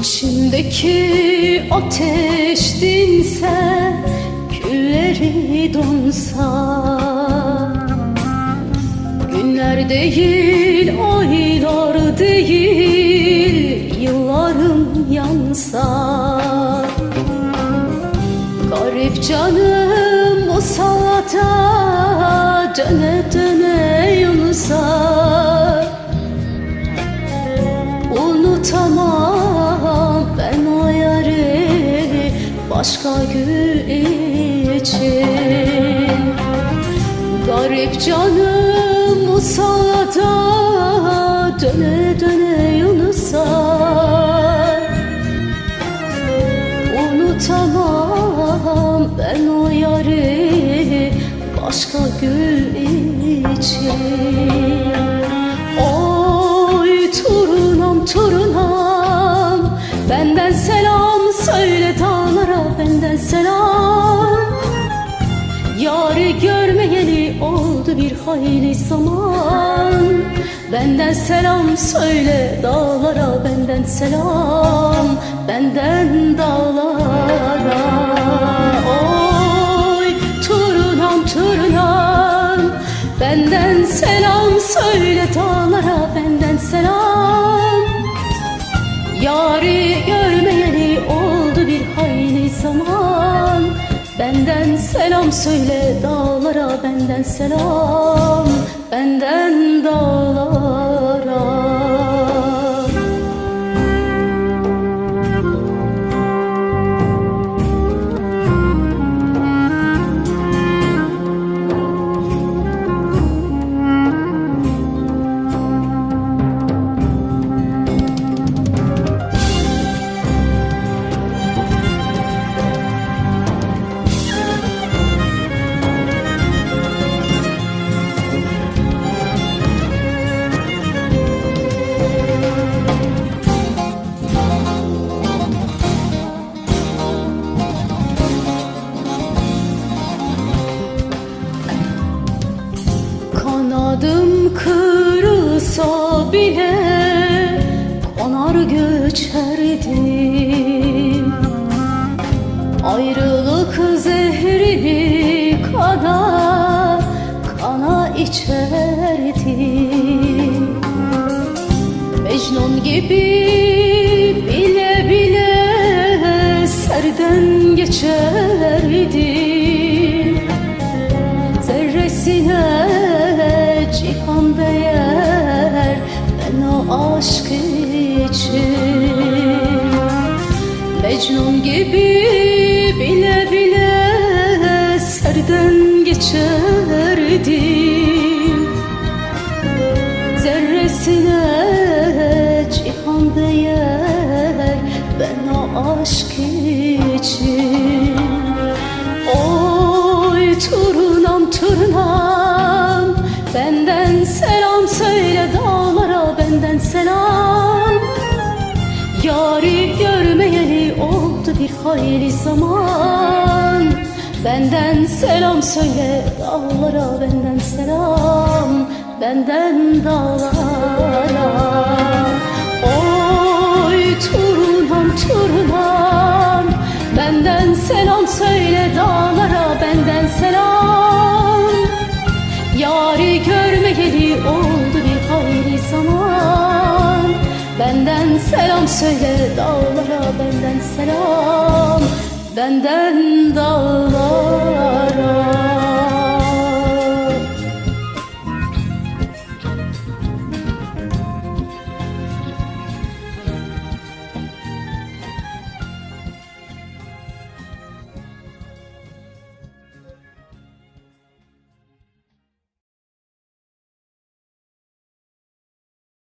İçimdeki ateş dinse Külleri donsa. Günler değil, aylar değil Yıllarım yansa. Garip canım o salata Döne döne Yunus'a Başka gül için. Garip canım musada Döne döne Yunus'a. Unutamam ben o yarı Başka gül için. Oy turunam turunam bir hayli zaman. Benden selam söyle dağlara benden selam. Benden dağlara. Oy turunam turunam. Benden selam söyle dağlara selam söyle dağlara benden selam Benden dağlara bile konar göçerdim. Ayrılık zehrini kana kana içerdim. Mecnun gibi bile bile serden geçerdim aşk için. Mecnun gibi bile bile serden geçerdim Zerresine cihan değer ben o aşk için. Oy turunam turunam benden selam. Yari görmeyeli oldu bir hayli zaman. Benden selam söyle dağlara benden selam. Benden dağlara. Oy turunam turunam. Benden selam söyle dağlara benden selam selam söyle dağlara benden selam. Benden dağlara